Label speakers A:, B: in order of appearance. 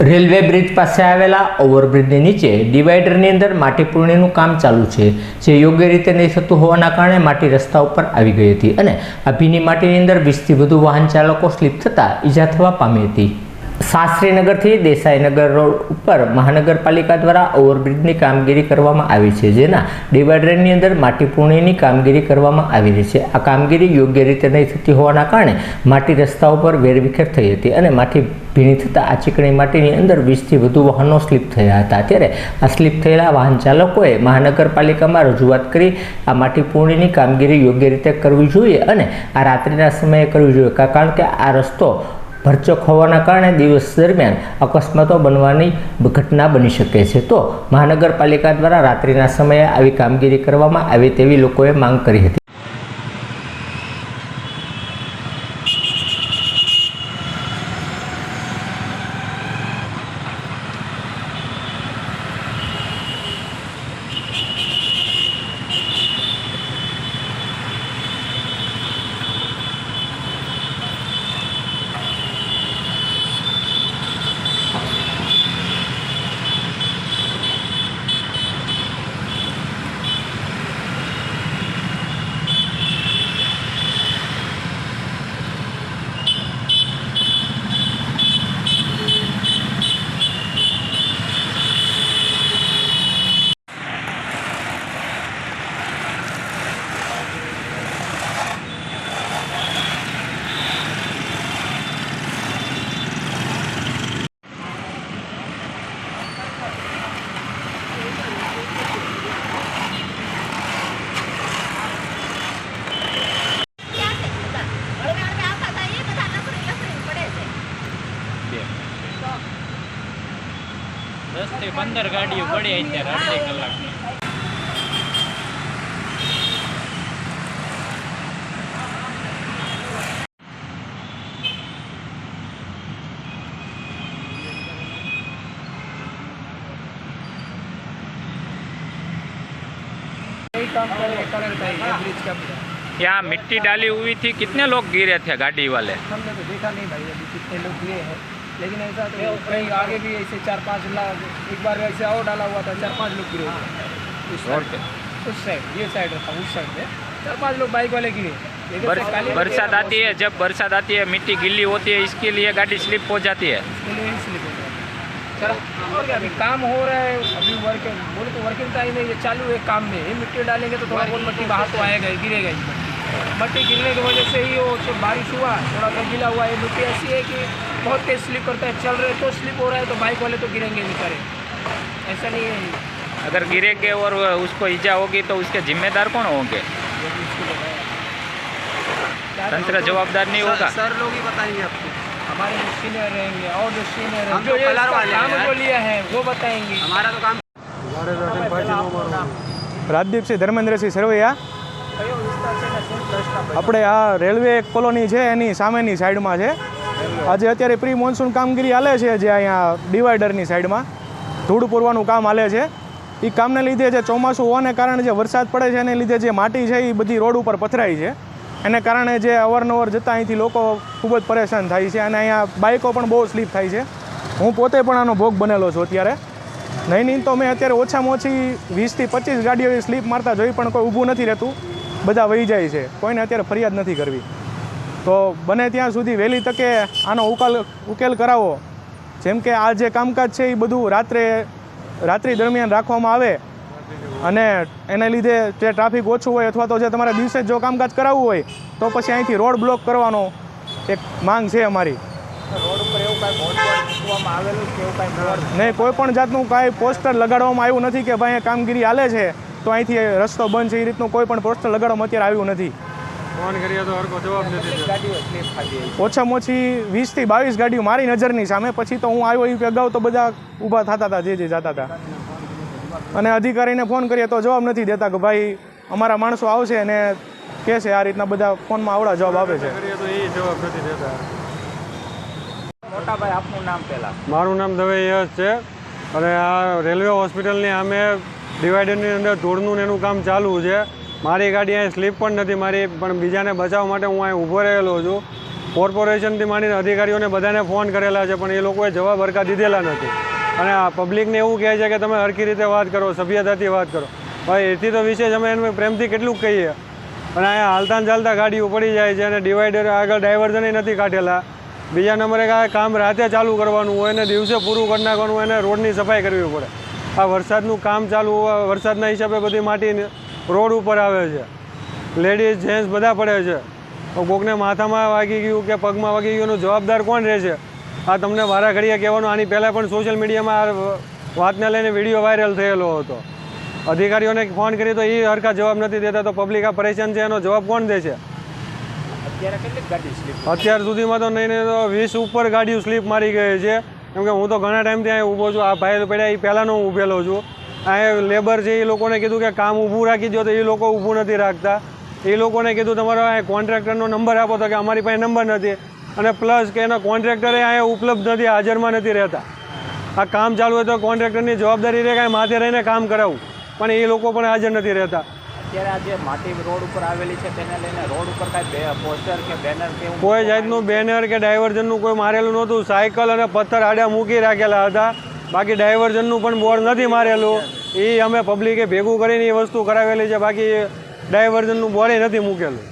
A: Railway bridge પાસે આવેલા ઓવરબ્રિજની નીચે ડિવાઈડરની અંદર માટી પૂર્ણિનું કામ ચાલુ છે, જે યોગ્ય રીતે નહીં થતું હોવાના કારણે માટી રસ્તા ઉપર આવી ગઈ હતી અને આ માટીની અંદર વીસથી વધુ વાહન ચાલકો સ્લીપ થતાં ઈજા થવા પામી હતી. શાસ્ત્રીનગરથી દેસાઈનગર રોડ ઉપર મહાનગરપાલિકા દ્વારા ઓવરબ્રિજની કામગીરી કરવામાં આવી છે, જેના ડિવાઈડરની અંદર માટીપૂર્ણીની કામગીરી કરવામાં આવી રહી છે. આ કામગીરી યોગ્ય રીતે નહીં થતી હોવાના કારણે માટી રસ્તા ઉપર વેરવિખેર થઈ હતી અને માટી ભીણી થતાં આ ચીકણી માટીની અંદર વીસથી વધુ વાહનો સ્લીપ થયા હતા. ત્યારે આ સ્લીપ થયેલા વાહન ચાલકોએ મહાનગરપાલિકામાં રજૂઆત કરી આ માટીપૂર્ણીની કામગીરી યોગ્ય રીતે કરવી જોઈએ અને આ રાત્રિના સમયે કરવી જોઈએ. કારણ કે આ રસ્તો ભરચક હોવાના કારણે દિવસ દરમિયાન અકસ્માતો બનવાની ઘટના બની શકે છે. તો મહાનગરપાલિકા દ્વારા રાત્રિના સમયે આવી કામગીરી કરવામાં આવે તેવી લોકોએ માંગ કરી હતી.
B: દસ થી પંદર ગાડીઓ પડી અત્યારે અડધી કલાક यहाँ मिट्टी डाली हुई थी कितने लोग गिरे थे गाड़ी वाले
C: हमने तो देखा नहीं भाई अभी कितने लोग गिरे हैं लेकिन ऐसा तो कहीं आगे भी ऐसे चार पाँच लाख एक बार ऐसे और डाला हुआ था चार पाँच लोग गिरे। हुए उस साइड उस साइड ये साइड था उस साइड में चार पाँच लोग बाइक वाले गिरे।
B: बरसात आती है जब बरसात आती है मिट्टी गिल्ली होती है इसके लिए गाड़ी स्लिप हो जाती है।
C: इसके लिए स्लिप हो गया चलो अभी काम हो रहा है अभी वर्क बोले तो वर्किंग टाइम है ये चालू है काम में। ये मिट्टी डालेंगे तो थोड़ा बहुत मिट्टी बाहर तो आएगा गिरेगा ही। मिट्टी मिट्टी गिरने की वजह से ही वो जो बारिश हुआ थोड़ा सा गीला हुआ ये मिट्टी ऐसी है कि बहुत तेज स्लिप करता है चल रहे तो स्लिप हो रहा है तो बाइक वाले तो गिरेंगे बेचारे ऐसा नहीं है
B: अगर गिरेंगे और उसको ईजा होगी तो उसके जिम्मेदार कौन होंगे तंत्र जवाबदार नहीं होगा
D: सर लोग ही बताएंगे आपको
C: हमारे जो सीनियर रहेंगे और जो सीनियर
D: हम
C: जो
D: तो
C: ये
D: कलर
C: इसका
D: वाले
C: काम
D: हैं।
C: जो लिया है वो बताएंगे
D: हमारा तो काम
E: રાજદીપસિંહ ધર્મેન્દ્રસિંહ સરવૈયા આપણે આ રેલવે કોલોની છે, એની સામેની સાઈડમાં છે. આજે અત્યારે પ્રી મોન્સૂન કામગીરી હાલે છે, જે અહીંયા ડિવાઈડરની સાઈડમાં. ધૂળ પૂરવાનું કામ હાલે છે. એ કામને લીધે જે ચોમાસું હોવાને કારણે જે વરસાદ પડે છે, એને લીધે જે માટી છે એ બધી રોડ ઉપર પથરાઈ છે. એને કારણે જે અવારનવાર જતાં અહીંથી લોકો ખૂબ જ પરેશાન થાય છે અને અહીંયા બાઇકો પણ બહુ સ્લીપ થાય છે. હું પોતે પણ આનો ભોગ બનેલો છું અત્યારે. નહીં નહીં, તો મેં અત્યારે ઓછામાં ઓછી વીસથી પચીસ ગાડીઓ સ્લીપ મારતા જોઈ પણ કોઈ ઊભું નથી રહેતું. બધા વહી જાય છે. કોઈને અત્યારે ફરિયાદ નથી કરવી. તો બને ત્યાં સુધી વહેલી તકે આનો ઉકાલ, ઉકેલ કરાવો. જેમ કે આ જે કામકાજ છે એ બધું રાત્રે, રાત્રિ દરમિયાન રાખવામાં આવે અને એને લીધે જે ટ્રાફિક ઓછું હોય અથવા તો જે તમારે દિવસે જ કામકાજ કરાવવું હોય, તો પછી અહીંથી રોડ બ્લોક કરવાનો એક માંગ છે અમારી.
C: રોડ ઉપર એવું કાંઈ બોર્ડ બોર્ડ મૂકવામાં આવેલું છે એવું કાંઈ બોર્ડ
E: નહીં કોઈ પણ જાતનું કાંઈ પોસ્ટર લગાડવામાં આવ્યું નથી કે ભાઈ કામગીરી હાલે છે તો અહીંથી રસ્તો બંધ છે એ રીતનું કોઈ પણ પોસ્ટર લગાડવામાં અત્યારે આવ્યું નથી. ઓછામાં ઓછી વીસથી બાવીસ ગાડીઓ મારી નજરની સામે પછી તો હું આવ્યો એ અગાઉ તો બધા ઊભા થતા હતા જે જે જતા હતા. અને અધિકારીને ફોન કરીએ તો જવાબ નથી દેતા કે ભાઈ અમારા માણસો આવશે અને કહે છે આ રીતના બધા ફોનમાં આવડા જવાબ આપે છે.
C: મોટા ભાઈ આપનું નામ પહેલા.
F: મારું નામ દવે યશ છે અને આ રેલવે હોસ્પિટલની અમે ડિવાઈડરની અંદર ધૂળનું એનું કામ ચાલુ છે. મારી ગાડી અહીં સ્લીપ પણ નથી મારી, પણ બીજાને બચાવવા માટે હું અહીં ઊભો રહેલો છું. કોર્પોરેશનથી માંડીને અધિકારીઓને બધાને ફોન કરેલા છે, પણ એ લોકોએ જવાબ હરકા દીધેલા નથી. અને આ પબ્લિકને એવું કહે છે કે તમે હરખી રીતે વાત કરો, સભ્યતાથી વાત કરો. ભાઈ, એથી તો વિશેષ અમે એને પ્રેમથી કેટલું કહીએ. અને અહીંયા હાલતા ચાલતા ગાડીઓ પડી જાય છે અને ડિવાઈડર આગળ ડાયવર્ઝન નથી કાઢેલા. બીજા નંબરે કામ રાતે ચાલુ કરવાનું હોય ને દિવસે પૂરું કરી નાખવાનું હોય અને રોડની સફાઈ કરવી પડે. આ વરસાદનું કામ ચાલુ વરસાદના હિસાબે બધી માટી રોડ ઉપર આવે છે. લેડીઝ, જેન્ટ્સ બધા પડે છે. કોકને માથામાં વાગી ગયું કે પગમાં વાગી ગયું એનો જવાબદાર કોણ રહેશે આ તમને વારા ઘડીએ કહેવાનું, આની પહેલાં પણ સોશિયલ મીડિયામાં આ વાતને લઈને વીડિયો વાયરલ થયેલો હતો. અધિકારીઓને ફોન કરી તો એ હરખા જવાબ નથી દેતા, તો પબ્લિક આ પરેશાન છે, એનો જવાબ કોણ દે છે?
B: અત્યારે
F: સુધીમાં તો નહીં તો વીસ ઉપર ગાડીઓ સ્લીપ મારી ગઈ છે. કેમ કે હું તો ઘણા ટાઈમથી અહીં ઊભો છું. આ ભાઈ પડ્યા એ પહેલાંનો ઊભેલો છું. અહીંયા લેબર છે એ લોકોને કીધું કે કામ ઊભું રાખી દો તો એ લોકો ઊભું નથી રાખતા. એ લોકોને કીધું તમારો અહીંયા કોન્ટ્રાક્ટરનો નંબર આપો તો કે અમારી પાસે નંબર નથી. અને પ્લસ કે એના કોન્ટ્રાક્ટરે અહીંયા ઉપલબ્ધ નથી, હાજરમાં નથી રહેતા. આ કામ ચાલુ હોય તો કોન્ટ્રાક્ટરની જવાબદારી રહે કાંઈ માથે રહીને કામ કરાવવું પણ એ લોકો પણ હાજર નથી રહેતા.
B: અત્યારે આ જે માટી રોડ ઉપર આવેલી છે તેને લઈને રોડ ઉપર કાંઈ પોસ્ટર કે બેનર કે
F: કોઈ જાતનું બેનર કે ડાયવર્ઝનનું કોઈ મારેલું નહોતું. સાયકલ અને પથ્થર આડા મૂકી રાખેલા હતા. બાકી ડાયવર્ઝનનું પણ બોર્ડ નથી મારેલું. એ અમે પબ્લિકે ભેગું કરીને એ વસ્તુ કરાવેલી છે. બાકી ડાયવર્ઝનનું બોર્ડે નથી મૂકેલું.